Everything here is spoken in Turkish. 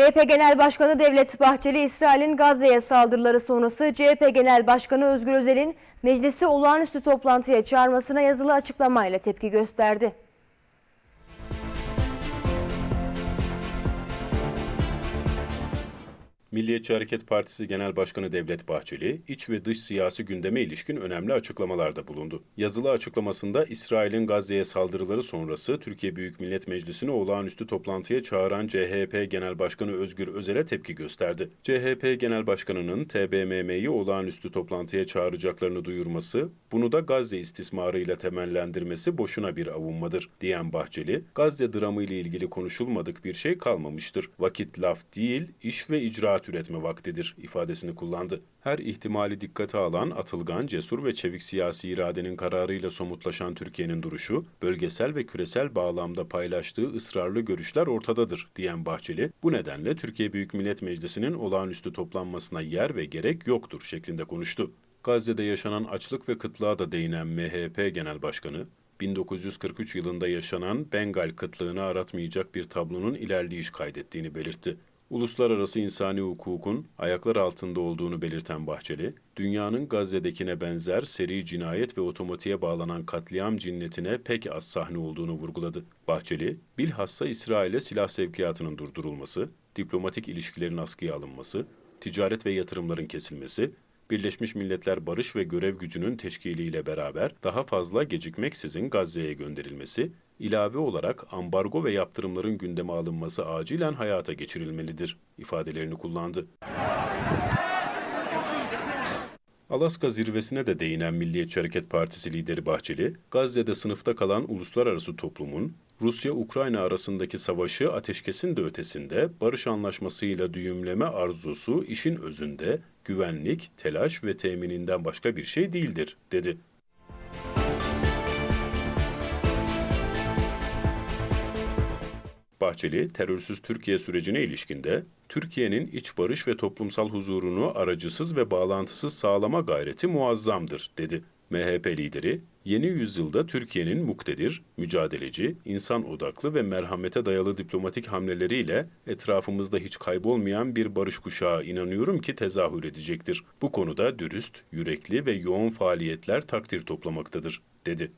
MHP Genel Başkanı Devlet Bahçeli, İsrail'in Gazze'ye saldırıları sonrası CHP Genel Başkanı Özgür Özel'in meclisi olağanüstü toplantıya çağırmasına yazılı açıklamayla tepki gösterdi. Milliyetçi Hareket Partisi Genel Başkanı Devlet Bahçeli, iç ve dış siyasi gündeme ilişkin önemli açıklamalarda bulundu. Yazılı açıklamasında İsrail'in Gazze'ye saldırıları sonrası Türkiye Büyük Millet Meclisi'ni olağanüstü toplantıya çağıran CHP Genel Başkanı Özgür Özel'e tepki gösterdi. CHP Genel Başkanı'nın TBMM'yi olağanüstü toplantıya çağıracaklarını duyurması, bunu da Gazze istismarıyla temellendirmesi boşuna bir avunmadır, diyen Bahçeli, Gazze dramı ile ilgili konuşulmadık bir şey kalmamıştır. Vakit laf değil, iş ve icraat üretme vaktidir ifadesini kullandı. Her ihtimali dikkate alan atılgan, cesur ve çevik siyasi iradenin kararıyla somutlaşan Türkiye'nin duruşu, bölgesel ve küresel bağlamda paylaştığı ısrarlı görüşler ortadadır, diyen Bahçeli, bu nedenle Türkiye Büyük Millet Meclisi'nin olağanüstü toplanmasına yer ve gerek yoktur şeklinde konuştu. Gazze'de yaşanan açlık ve kıtlığa da değinen MHP Genel Başkanı, 1943 yılında yaşanan Bengal kıtlığını aratmayacak bir tablonun ilerleyiş kaydettiğini belirtti. Uluslararası insani hukukun ayaklar altında olduğunu belirten Bahçeli, dünyanın Gazze'dekine benzer seri cinayet ve otomatiğe bağlanan katliam cinnetine pek az sahne olduğunu vurguladı. Bahçeli, bilhassa İsrail'e silah sevkiyatının durdurulması, diplomatik ilişkilerin askıya alınması, ticaret ve yatırımların kesilmesi, Birleşmiş Milletler Barış ve Görev Gücü'nün teşkiliyle beraber daha fazla gecikmeksizin Gazze'ye gönderilmesi, ilave olarak ambargo ve yaptırımların gündeme alınması acilen hayata geçirilmelidir ifadelerini kullandı. Alaska zirvesine de değinen Milliyetçi Hareket Partisi lideri Bahçeli, Gazze'de sınıfta kalan uluslararası toplumun Rusya-Ukrayna arasındaki savaşı ateşkesin de ötesinde barış anlaşmasıyla düğümleme arzusu işin özünde güvenlik, telaş ve temininden başka bir şey değildir, dedi. Bahçeli, terörsüz Türkiye sürecine ilişkinde, Türkiye'nin iç barış ve toplumsal huzurunu aracısız ve bağlantısız sağlama gayreti muazzamdır, dedi. MHP lideri, yeni yüzyılda Türkiye'nin muktedir, mücadeleci, insan odaklı ve merhamete dayalı diplomatik hamleleriyle etrafımızda hiç kaybolmayan bir barış kuşağı inanıyorum ki tezahür edecektir. Bu konuda dürüst, yürekli ve yoğun faaliyetler takdir toplamaktadır, dedi.